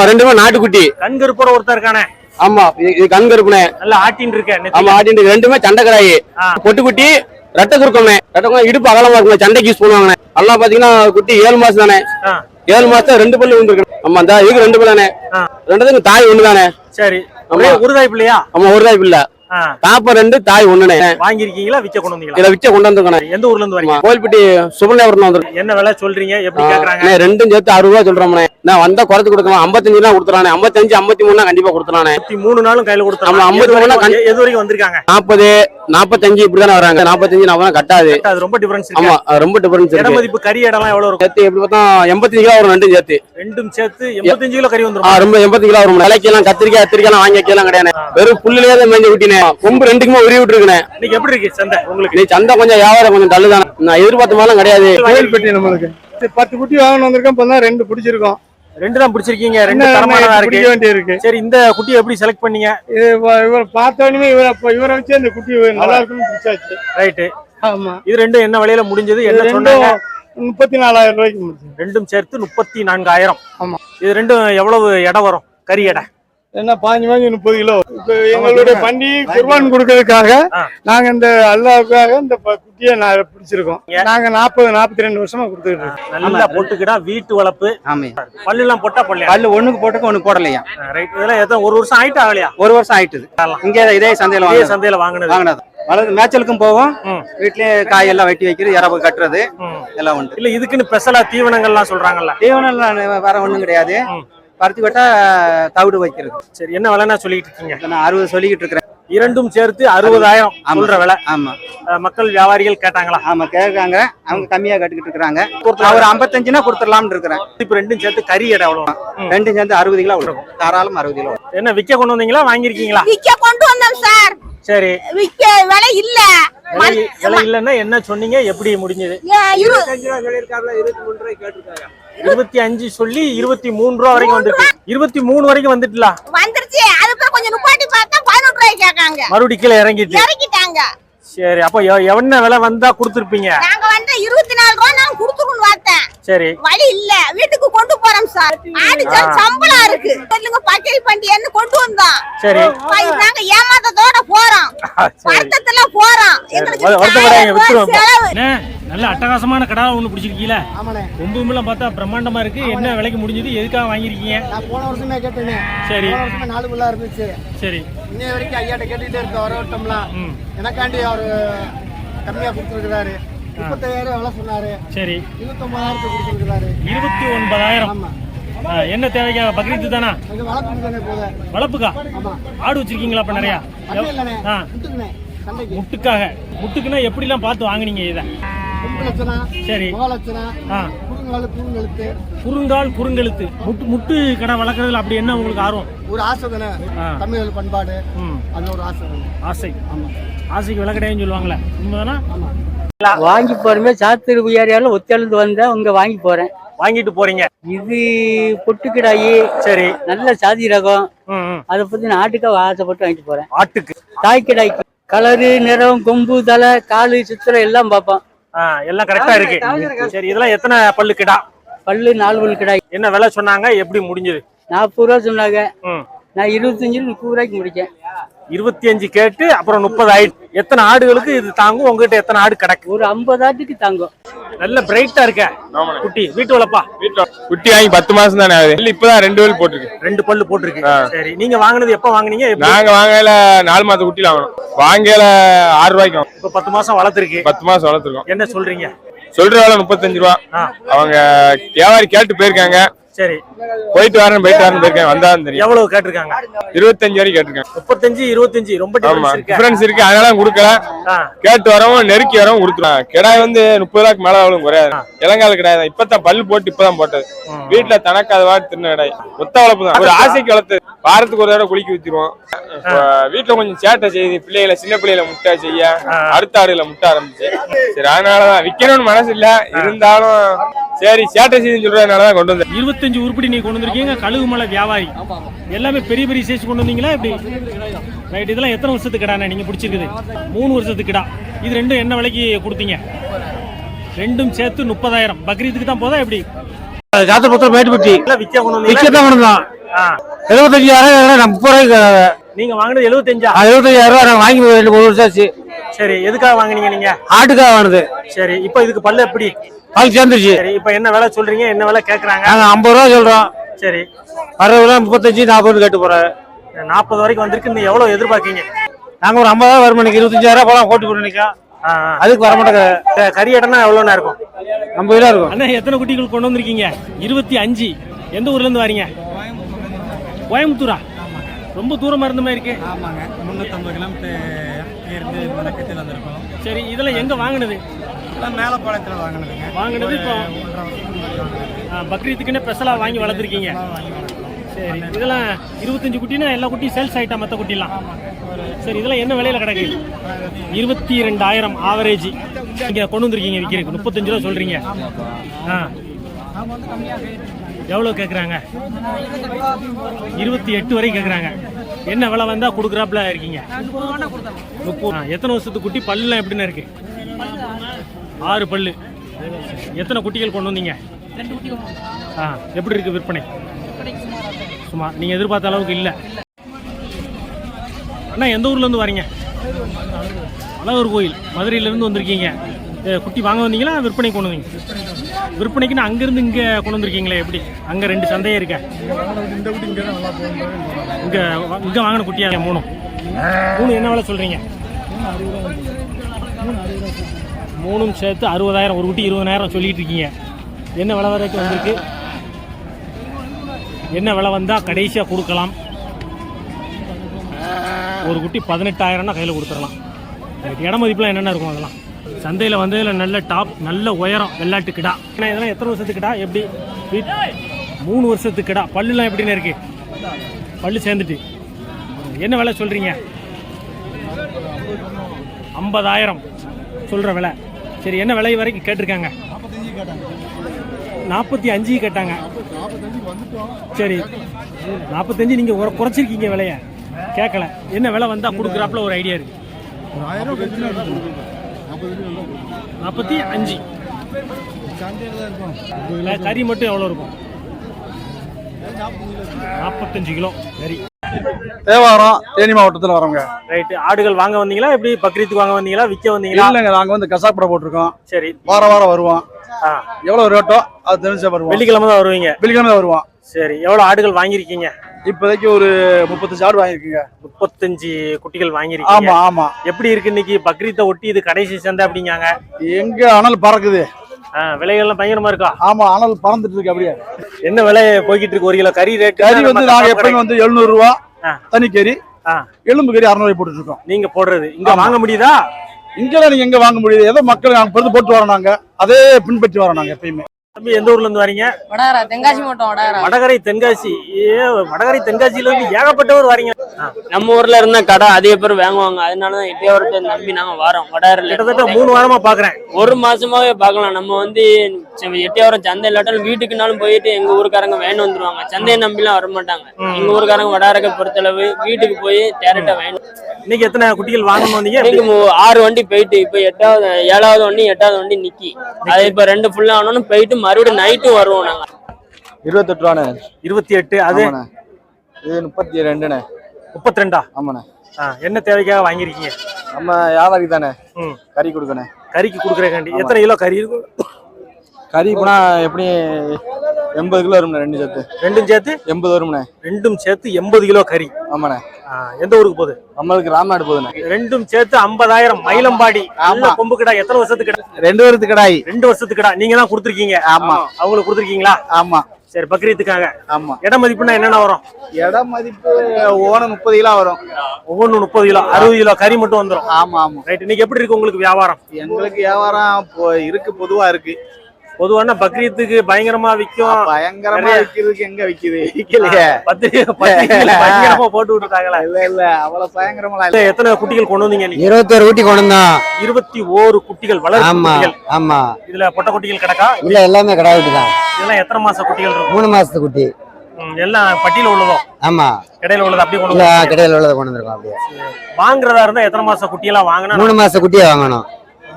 ஆமா ரெண்டுமே நாட்டுக்குட்டி. கண்கருப்போட ஒருத்தர் இருக்கானே. ஆமா இது கண் கருப்புனே நல்ல ஆட்டின் இருக்க ஆமா. ஆட்டின் ரெண்டுமே சண்டைக்கடாயி. பொட்டுக்குட்டி ரெட்டை குறுக்கமே. ரெட்டை இடுப்பு அகலமா இருக்குமே சண்டைக்கு யூஸ் பண்ணுவாங்கண்ணே எல்லாம் பாத்தீங்கன்னா குட்டி ஏழு மாசம் தானே. ஏழு மாசம் ரெண்டு பல்லு வந்துருக்கு ஆமா அந்த இதுக்கு ரெண்டு பல்லானே ஆ. ரெண்டுத்துக்கும் தாய் ஒண்ணு தானே சரி ஒரே உருதாய் பிள்ளையா? ஆமா ஒரு தாய் பிள்ளை. ஆ, தாப்ப ரெண்டு தாய் ஒண்ணுனே. வாங்கியிருக்கீங்களா விற்க கொண்டு வந்தீங்களா? இதை விச்ச கொண்டு வந்திருக்கேன் எந்த ஊர்ல இருந்து வரீங்க? கோயில்பட்டி சுபநேவரம் வந்திருக்கேன் என்ன விலை சொல்றீங்க? எப்படி கேக்குறாங்க? ரெண்டும் சேர்த்து அறுபது ரூபா சொல்றோம்ண்ணே. நான் வந்தா குறைச்சு கொடுக்கலாம். ஐம்பத்தஞ்சு தான் கொடுத்துறானே ஐம்பத்தஞ்சு ஐம்பத்தி மூணு கண்டிப்பா கொடுத்துறானே மூணு நாளும் கையில ஆமா, கொடுத்தாங்க ஐம்பது எது வரைக்கும் எது வரைக்கும் வந்திருக்காங்க? நாற்பது நாற்பத்தஞ்சு இப்படிதானே வராங்க. நாற்பத்தஞ்சு நாற்பது கட்டாது. அது ரொம்ப டிஃபரன்ஸ் ஆமா ரொம்ப டிஃபரன்ஸ் இட மதிப்பு கறி இடம்லாம் எவ்வளவு இருக்கும்? சேர்த்து எப்படி பார்த்தா எண்பத்தஞ்சு கிலோ வரும் ரெண்டும் சேர்த்து. ரெண்டும் சேர்த்து எண்பத்தஞ்சு கிலோ கறி வந்துரும்? ரொம்ப எண்பது கிலோ வரும். விலைக்கெல்லாம் கத்திரிக்காய் கத்திரிக்காய் வாங்கி வைக்கலாம் கிடையாது வெறும் புல்லுலயே தான் மேய்ஞ்சு விட்டினே கொம்பு ரெண்டுக்குமே உருவி விட்டுருக்கேன் இன்னைக்கு எப்படி இருக்கு சந்தை உங்களுக்கு? நீ சந்தை கொஞ்சம் வியாபாரம் கொஞ்சம் டல்லு தானே நான் எதிர்பார்த்த மாதிரிலாம் கிடையாது. கோயில்பட்டி நம்மளுக்கு. இது பத்து குட்டி வாங்கணும் வந்திருக்கோம் இப்போ தான் ரெண்டு பிடிச்சிருக்கோம். ரெண்டு தான் பிடிச்சிருக்கீங்க ரெண்டு தரமானதா இருக்கு. வேண்டியிருக்கு? சரி இந்த குட்டி எப்படி செலக்ட் பண்ணீங்க? இவரை பார்த்தோன்னே இவரை இப்ப இவரை வச்சு அந்த குட்டி நல்லா இருக்குன்னு பிடிச்சாச்சு. ரைட்டு ஆமா. இது ரெண்டும் என்ன விலையில முடிஞ்சது? என்ன ரெண்டும் சொன்னாங்க? முப்பத்தி நாலாயிரம் ரூபாய்க்கு ரெண்டும் சேர்த்து முப்பத்தி நான்காயிரம். ஆமா. இது ரெண்டும் எவ்வளவு எடை வரும்? கறி எடை. என்ன பாஞ்சு பாஞ்சு முப்பது கிலோ. இப்போ எங்களுடைய பண்டி குர்பான் கொடுக்கறதுக்காக. நாங்க இந்த அல்லாவுக்காக இந்த குட்டியை நான் பிடிச்சிருக்கோம். நாங்க நாற்பது நாற்பத்தி ரெண்டு வருஷமா கொடுத்துட்டு இருக்கோம். நல்லா போட்டுக்கிட்டா வீட்டு வளர்ப்பு ஆமே. பல்லு எல்லாம் போட்டா போடலையா? பல்லு ஒண்ணுக்கு போட்டுக்க ஒண்ணு போடலையா? ரைட் இதெல்லாம் எத்தனை ஒரு வருஷம் ஆயிட்டு ஆகலையா ஒரு வருஷம் ஆயிட்டுது. இங்க இதே சந்தையில இதே சந்தையில வாங்கினது. வாங்கினது. வளர்ந்து மேய்ச்சலுக்கும் போவோம் ம். வீட்லயே காயெல்லாம் வெட்டி வைக்கிறது இரவு கட்டுறது. எல்லாம் உண்டு. இல்ல இதுக்குன்னு ஸ்பெஷலா தீவனங்கள்லாம் சொல்றாங்கல்ல? தீவனம் வேற ஒண்ணும் கிடையாது. பருத்தி வெட்டா தவிடு வைக்கிறது. சரி என்ன விலைன்னா சொல்லிட்டு இருக்கீங்க? நான் அறுபது சொல்லிக்கிட்டு இருக்கிறேன். இரண்டும் சேர்த்து அறுபதாயிரம். சொல்ற விலை. ஆமா. மக்கள் வியாபாரிகள் கேட்டாங்களா? ஆமா கேட்காங்க அவங்க கம்மியா கட்டுக்கிட்டு இருக்கிறாங்க. ஒரு ஐம்பத்தஞ்சுனா கொடுத்துடலாம்னு இருக்கிறேன். இப்ப ரெண்டும் சேர்த்து கறி எடை எவ்வளவு. ரெண்டும் சேர்ந்து அறுபது கிலோ வரும் தாராளம் அறுபது கிலோ. என்ன விக்க கொண்டு வந்தீங்களா வாங்கிருக்கீங்களா விக்க கொண்டு வந்தோம் சார். சரி. விக்க விலை இல்ல. விலை இல்லைன்னா என்ன சொன்னீங்க எப்படி முடிஞ்சது? ஏ, இரு- இருபத்தி அஞ்சு சொல்லி இருபத்தி மூணு ரூபா வரைக்கும் வந்துட்டு இருபத்தி மூணு வரைக்கும் வந்துட்டுல. வந்துருச்சு. அதுக்கு கொஞ்சம் நுப்பாட்டி பார்த்தா பதினெட்டு ரூபாய்க்கு கேட்காங்க. மறுபடியும் கீழே இறங்கிட்டு. இறக்கிட்டாங்க. சரி அப்போ எவ்- என்ன விலை வந்தா கொடுத்துருப்பீங்க? நாங்க வந்து இருபத்தி நாலு ரூபா நான் கொடுத்துருன்னு பார்த்தேன். சரி. வழி இல்ல. வீட்டுக்கு கொண்டு போறோம் சார். ஆடு சார் சம்பளம் இருக்கு. சொல்லுங்க பக்கரி பண்டிகைன்னு கொண்டு வந்தோம். சரி. பை- நாங்க ஏமாத்தத்தோட போறோம். வருத்தத்துல போறோம். எங்களுக்கு ரூபாய். செலவு. நல்ல அட்டகாசமான கடா ஒன்று பிடிச்சிருக்கீல? கொம்புமெல்லாம் பார்த்தா பிரம்மாண்டமா இருக்கு. என்ன விலைக்கு முடிஞ்சது? எதுக்காக வாங்கியிருக்கீங்க? நான் போன வருஷமே கேட்டேனே. சரி. வருஷமே நாலு புல்லா இருந்துச்சு. சரி. இன்னைய வரைக்கும் ஐயாட்ட கேட்டுட்டே இருக்க வரவட்டம்லாம் ம். எனக்காண்டி அவரு கம்மியா கொடுத்துருக்கிறாரு. முப்பத்தாயிரம் விலை சொன்னாரு. சரி. இருபத்தொன்பதாயிரத்துக்கு கொடுத்துருக்கிறாரு. இருபத்தி ஒன்பதாயிரம் ஆமா என்ன தேவைக்கா? பக்ரீத்து தானா? வளர்ப்புக்கா? ஆடு வச்சிருக்கீங்களா அப்ப நிறையா? முட்டுக்காக. முட்டுக்குன்னா எப்படிலாம் பார்த்து வாங்குனீங்க இதை? கொம்பு லட்சணம் சரி. முக லட்சணம் ஆ. குறுங்காலு குறுங்கழுத்து. குறுங்கால் குறுங்கெழுத்து. முட்டு முட்டு கடை வளர்க்குறதுல அப்படி என்ன உங்களுக்கு ஆர்வம்? ஒரு ஆசை தானே? ஆ. தமிழ் பண்பாடு. அது ஒரு ஆசை. ஆசை. ஆசைக்கு விலை கிடையாதுன்னு சொல்லுவாங்களே. உண்மைதானா? வாங்கி போறமே சாத்தூர் ஏரியாவில் ஒத்தெழுந்து வந்தேன். உங்க வாங்கி போறேன். வாங்கிட்டு போறீங்க. இது பொட்டுக்கிடாயி சரி. நல்ல சாதி ரகம். அதை பத்தி நான் ஆட்டுக்காக ஆசைப்பட்டு வாங்கிட்டு போறேன். ஆட்டுக்கு. தாய்க்கிடாய்க்கு. கலரு நிறம் கொம்பு தலை காலு சித்திரம் எல்லாம் பார்ப்போம் எல்லாம் கரெக்டா இருக்கு. சரி இதெல்லாம் எத்தனை பல்லு கிடா? பல்லு நாலு பல்லு கிடாய் என்ன விலை சொன்னாங்க? எப்படி முடிஞ்சது? நாற்பது ரூபா சொன்னாங்க. நான் இருபத்தஞ்சு முப்பது ரூபாய்க்கு முடிச்சேன் இருபத்தி அஞ்சு கேட்டு அப்புறம் முப்பது ஆயிடுச்சு எத்தனை ஆடுகளுக்கு இது தாங்கும்? உங்ககிட்ட எத்தனை ஆடு கிடக்கு? ஒரு ஐம்பது ஆட்டுக்கு தாங்கும். நல்ல பிரைட்டா இருக்க. குட்டி வீட்டு வளப்பா? வீட்டுல குட்டி வாங்கி பத்து மாசம் தானே ஆகுது. இல்ல இப்பதான் ரெண்டு வேல் போட்டிருக்கு. ரெண்டு பல்லு போட்டிருக்கு. சரி நீங்க வாங்குனது எப்ப வாங்குனீங்க? நாங்க வாங்கல நாலு மாசம் குட்டில வாங்கணும். வாங்கல ஆறு ரூபாய்க்கு. இப்ப பத்து மாசம் வளர்த்துருக்கு. பத்து மாசம் வளர்த்துருக்கோம். என்ன சொல்றீங்க? சொல்ற வேலை முப்பத்தஞ்சு ரூபா. அவங்க வியாபாரி கேட்டு போயிருக்காங்க. சரி. போயிட்டு வரேன் போயிட்டு வரேன் போயிருக்காங்க வந்தாலும் தெரியும். எவ்வளவு கேட்டிருக்காங்க? இருபத்தஞ்சு வரைக்கும் கேட்டிருக்காங்க முப்பத்தஞ்சு இருபத்தஞ்சு ரொம்ப ஆமா டிஃபரன்ஸ் இருக்கு. அதனால கொடுக்கல. கேட்டு வரவும் நெருக்கி வரவும் கொடுத்துருவாங்க. கிடாய் வந்து முப்பது ரூபாய்க்கு மேல அவ்வளவு குறையாது. இளங்கால கிடாய் தான். இப்பதான் பல்லு போட்டு இப்பதான் போட்டது. வீட்டுல தனக்காத வாட்டு திருந கிடாய். ஒத்த வளர்ப்பு தான். ஒரு ஆசைக்கு வளர்த்து வாரத்துக்கு ஒரு தடவை குளிக்க இப்போ வீட்டுல கொஞ்சம் சேட்டை செய்யுது பிள்ளைகளை சின்ன பிள்ளைகளை முட்டை செய்ய. அடுத்த ஆடுகளை முட்டை ஆரம்பிச்சு. சரி அதனாலதான். விக்கணும்னு மனசு இல்ல. இருந்தாலும் சரி சேட்டை செய்யுதுன்னு சொல்றதுனாலதான் கொண்டு வந்தேன். இருபத்தஞ்சு உருப்படி நீங்க கொண்டு வந்திருக்கீங்க கழுகு மலை வியாபாரி. எல்லாமே பெரிய பெரிய சைஸ் கொண்டு வந்தீங்களா எப்படி? ரைட் இதெல்லாம் எத்தனை வருஷத்துக்கு கிடாண்ணே? நீங்க பிடிச்சிருக்குது. மூணு வருஷத்துக்கு கிடா. இது ரெண்டும் என்ன விலைக்கு கொடுத்தீங்க? ரெண்டும் சேர்த்து முப்பதாயிரம். பக்ரீத்துக்கு தான் போதா எப்படி? ஜாத்திர பத்திரம் மேட்டுப்பட்டி எல்லாம் விற்க கொண்டு தான் எழுபத்தஞ்சாயிரம் முப்பது ரூபாய்க்கு நீங்க வாங்கினது எழுபத்தஞ்சா? எழுபத்தஞ்சாயிரம் ரூபாய் நாங்கள் வாங்கி ரெண்டு ஒரு வருஷம் ஆச்சு. சரி எதுக்காக வாங்குனீங்க நீங்க? ஆட்டுக்காக வாங்கினது சரி இப்போ இதுக்கு பல்லு எப்படி? பால் சேர்ந்துருச்சு. சரி இப்போ என்ன விலை சொல்றீங்க? என்ன விலை கேக்குறாங்க? நாங்கள் ஐம்பது ரூபா சொல்கிறோம் சரி. அறுபது ரூபா முப்பத்தஞ்சு நாற்பது கேட்டு போகிறேன் நாற்பது வரைக்கும் வந்திருக்கு. இன்னும் எவ்வளவு எதிர்பார்க்கீங்க? நாங்கள் ஒரு ஐம்பது ரூபா வரும் இன்னைக்கு இருபத்தஞ்சாயிரம் போலாம் கோட்டு போட்டு நிற்கும். அதுக்கு வர மாட்டேங்க கறி இடம்னா எவ்வளோண்ணா இருக்கும்? ஐம்பது கிலோ இருக்கும். அண்ணா எத்தனை குட்டிகள் கொண்டு வந்திருக்கீங்க? இருபத்தி அஞ்சு. எந்த ஊர்ல இருந்து வரீங்க? கோயம்புத்தூரா? ரொம்ப தூரமா இருந்த மாதிரி இருக்கு. ஆமாங்க முந்நூற்றம்பது கிலோமீட்டர் இருந்து வழக்கத்தில் வந்திருக்கோம். சரி இதெல்லாம் எங்க வாங்கினது? எல்லாம் மேலப்பாளையத்தில் வாங்கினதுங்க. வாங்கினது இப்போ பக்ரீத்துக்குன்னு ஸ்பெஷலா வாங்கி வளர்த்துருக்கீங்க. சரி இதெல்லாம் இருபத்தஞ்சு குட்டினா எல்லா குட்டியும் சேல்ஸ் ஆயிட்டா மற்ற குட்டிலாம். சரி இதெல்லாம் என்ன விலையில கிடக்கு? இருபத்தி ரெண்டாயிரம் ஆவரேஜ் நீங்க கொண்டு வந்திருக்கீங்க விற்கிறதுக்கு முப்பத்தஞ்சு ரூபா சொல்றீங்க. ஆ. எவ்வளோ கேட்குறாங்க இருபத்தி எட்டு வரை கேட்குறாங்க என்ன விலை வந்தா கொடுக்குறாப்புல இருக்கீங்க? முப்பது. எத்தனை வருஷத்துக்கு குட்டி? பல்லுலாம் எப்படின்னு இருக்கு? ஆறு பல்லு. எத்தனை குட்டிகள் கொண்டு வந்தீங்க? ஆ எப்படி இருக்கு விற்பனை? சும்மா நீங்க எதிர்பார்த்த அளவுக்கு இல்ல. அண்ணா எந்த ஊர்ல இருந்து வரீங்க? அழகர் கோயில். மதுரையில இருந்து வந்திருக்கீங்க. குட்டி வாங்க வந்தீங்களா? விற்பனை கொண்டு வந்தீங்க? விற்பனைக்குன்னு அங்கிருந்து இங்க கொண்டு வந்திருக்கீங்களே எப்படி? அங்க ரெண்டு சந்தையே இருக்க? இங்க இங்கே இங்க வாங்கின குட்டியா மூணும்? மூணு என்ன வேலை சொல்றீங்க? மூணும் சேர்த்து அறுபதாயிரம் ஒரு குட்டி இருபதாயிரம் சொல்லிட்டு இருக்கீங்க. என்ன விலை வரைக்கும் வந்திருக்கு? என்ன விலை வந்தால் கடைசியாக கொடுக்கலாம்? ஒரு குட்டி பதினெட்டாயிரம்னா கையில் கொடுத்துடலாம். அதுக்கு இட மதிப்புலாம் என்னென்ன இருக்கும் அதெல்லாம்? சந்தையில் வந்ததில் நல்ல டாப் நல்ல உயரம் வெள்ளாட்டு கிடா. ஏன்னா இதெல்லாம் எத்தனை வருஷத்துக்கிடா எப்படி? வீட்- மூணு வருஷத்துக்கிடா பல்லுலாம் எப்படின்னு இருக்கு? பல்லு சேர்ந்துட்டு. என்ன விலை சொல்கிறீங்க ஐம்பதாயிரம் சொல்கிற விலை. சரி என்ன விலை வரைக்கும் கேட்டிருக்காங்க? நாற்பத்தி அஞ்சு கேட்டாங்க. சரி நாற்பத்தஞ்சு நீங்கள் குறைச்சிருக்கீங்க விலையை. கேட்கல. என்ன விலை வந்தால் கொடுக்குறாப்புல ஒரு ஐடியா இருக்குது நாற்பத்தி அஞ்சு. கறி மட்டும் எவ்வளோ இருக்கும்? நாற்பத்தஞ்சு கிலோ. கறி. தேவாரம் தேனி மாவட்டத்தில் வரோங்க ரைட்டு. ஆடுகள் வாங்க வந்தீங்களா? எப்படி பக்ரீத்துக்கு வாங்க வந்தீங்களா? விற்க வந்தீங்களா? இல்லைங்க நாங்கள் வந்து கசாப்படை போட்டிருக்கோம். சரி. வாரம் வாரம் வருவோம். ஆ. எவ்வளோ ரேட்டோ அது தெரிஞ்சா வருவோம். வெள்ளிக்கிழமை தான் வருவீங்க? வெள்ளிக்கிழமை வருவோம். சரி. எவ்வளோ ஆடுகள் வாங்கியிருக்கீங்க? இப்போதைக்கு ஒரு முப்பத்தஞ்சு ஆடு வாங்கியிருக்குங்க. முப்பத்தஞ்சு குட்டிகள் வாங்கியிருக்கீங்க. ஆமா ஆமா. எப்படி இருக்கு இன்னைக்கு? பக்ரீத்தை ஒட்டி இது கடைசி சந்தை அப்படிங்காங்க. எங்க அனல் பறக்குது. விலைகள்லாம் பயங்கரமா இருக்கா? ஆமா அனல் பறந்துட்டு இருக்கு அப்படியே. என்ன விலை போய்கிட்டு இருக்கு? ஒரு கிலோ கறி ரேட் கறி வந்து நாங்க எப்பவுமே வந்து எழுநூறு ரூபா ஆ. தனி கறி ஆ. எலும்பு கறி அறுநூறு போட்டுட்டு இருக்கோம். நீங்க போடுறது. இங்க. வாங்க முடியுதா? இங்கெல்லாம் நீங்க எங்க வாங்க முடியுது? ஏதோ மக்கள் நாங்க போட்டு வரோம் நாங்க. அதே பின்பற்றி வரோம் நாங்க எப்பயுமே. தம்பி எந்த ஊர்ல இருந்து வரீங்க? வடாரா தென்காசி மாவட்டம் வடாரா வடகரை தென்காசி. ஏ வடகரை தென்காசியில இருந்து ஏகப்பட்டவர் வரீங்க. நம்ம ஊர்ல இருந்த கடை அதிக பேர் வாங்குவாங்க. அதனால தான் எட்டையாவரத்தை நம்பி நாங்க வரோம். வடாரில் கிட்டத்தட்ட மூணு வாரமா பாக்குறேன். ஒரு மாசமாவே பார்க்கலாம் நம்ம வந்து எட்டையாவரம் சந்தை இல்லாட்டாலும் வீட்டுக்குனாலும் போயிட்டு எங்க ஊருக்காரங்க வேணும் வந்துருவாங்க. சந்தையை நம்பிலாம் வர மாட்டாங்க. எங்க ஊருக்காரங்க வடாரக்க பொறுத்தளவு வீட்டுக்கு போய் டேரக்டா வேணும் இன்னைக்கு எத்தனை குட்டிகள் வாங்கணும் ஆறு வண்டி போயிட்டு இப்ப எட்டாவது ஏழாவது வண்டி எட்டாவது வண்டி நிக்கி. அது இப்ப ரெண்டு ஃபுல்லா ஆனோன்னு போயிட்டு மறுபடியும் நைட்டும் வருவோம் நாங்க. இருபத்தெட்டு ரூபாண்ணே இருபத்தி எட்டு அது? இது முப்பத்தி ரெண்டுண்ணே. முப்பத்தி ரெண்டா ஆமாண்ணே என்ன தேவைக்காக வாங்கியிருக்கீங்க? நம்ம வியாபாரி தானே. ம். கறி கொடுக்கணும். கறிக்கு கொடுக்குறக்காண்டி எத்தனை கிலோ கறி இருக்கும் கறி போனா எப்படி எண்பது கிலோ வரும்ண்ணே ரெண்டு சேர்த்து. ரெண்டும் சேர்த்து? எண்பது வரும்ண்ணே. ரெண்டும் சேர்த்து எண்பது கிலோ கறி. ஆமாண்ணே. எந்த ஊருக்கு போகுது? நம்மளுக்கு ராமநாடு போகுதுண்ணே. ரெண்டும் சேர்த்து ஐம்பதாயிரம். மயிலம்பாடி. கொம்பு கிடா. எத்தனை வருஷத்துக்கு கிடா? ரெண்டு வருத்து கடாய். ரெண்டு வருஷத்துக்கு கிடா. நீங்க தான் கொடுத்துருக்கீங்க. ஆமா. அவங்களுக்கு கொடுத்துருக்கீங்களா? ஆமா. சரி பக்ரீத்துக்காக. ஆமா. இட மதிப்புனா என்னென்ன வரும்? இட மதிப்பு ஓனம் முப்பது கிலோ வரும். ஒவ்வொன்று முப்பது கிலோ. அறுபது கிலோ கறி மட்டும் வந்துடும் ஆமா ஆமா. ரைட் இன்னைக்கு எப்படி இருக்கு உங்களுக்கு வியாபாரம்? எங்களுக்கு வியாபாரம் இப்போ இருக்கு பொதுவா இருக்கு. பொதுவான பக்ரீத்துக்கு பயங்கரமா விற்கும். பயங்கரமா விக்கிறதுக்கு எங்க விக்குது? விக்கலையே. பயங்கரமா போட்டு விட்டுருக்காங்களா இல்ல இல்ல அவ்வளவு பயங்கரமா இல்ல எத்தனை குட்டிகள் கொண்டு வந்தீங்க நீங்க? இருபத்தோரு ஊட்டி கொண்டு வந்தோம். இருபத்தி ஓரு குட்டிகள் வளர்ப்பு ஆமா ஆமா. இதுல பொட்டை குட்டிகள் கிடக்கா? இல்ல எல்லாமே கடை தான் இதெல்லாம் எத்தனை மாச குட்டிகள் இருக்கும்? மூணு மாசத்து குட்டி. எல்லாம் பட்டியல உள்ளதோ? ஆமா. இடையில உள்ளது அப்படியே கொண்டு கடையில் உள்ளதை கொண்டு வந்திருக்கோம் அப்படியே. வாங்குறதா இருந்தா எத்தனை மாச குட்டியெல்லாம் வாங்கினா? மூணு மாச குட்டியை வாங்கணும்.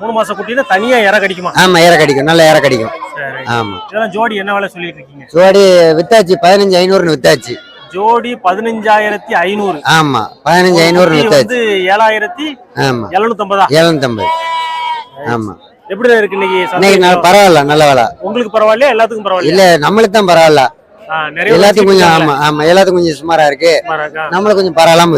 மூணு மாச குட்டினா தனியா இற கடிக்குமா ஆமா ஏற கடிக்கும் நல்ல ஏற கடிக்கும் ஆமா. இதெல்லாம் ஜோடி என்ன விலை சொல்லிட்டு இருக்கீங்க ஜோடி வித்தாச்சு பதினஞ்சு ஐநூறுன்னு வித்தாச்சு. ஜோடி பதினஞ்சாயிரத்தி ஐநூறு. ஆமா பதினஞ்சு ஐநூறு வந்து ஏழாயிரத்தி ஆமா. எழுநூத்தம்பதா? எழுநூத்தம்பது. ஆமா. எப்படிதான் இருக்கு இன்னைக்கு இன்னைக்கு? பரவாயில்ல நல்ல வேலை. உங்களுக்கு பரவாயில்லையா? எல்லாத்துக்கும் பரவாயில்ல இல்ல நம்மளுக்கு தான் பரவாயில்ல. எல்லாத்துக்கும் கொஞ்சம்? ஆமா ஆமா எல்லாத்துக்கும் கொஞ்சம் சுமாரா இருக்கு? நம்மளுக்கு கொஞ்சம் பரவாயில்லாம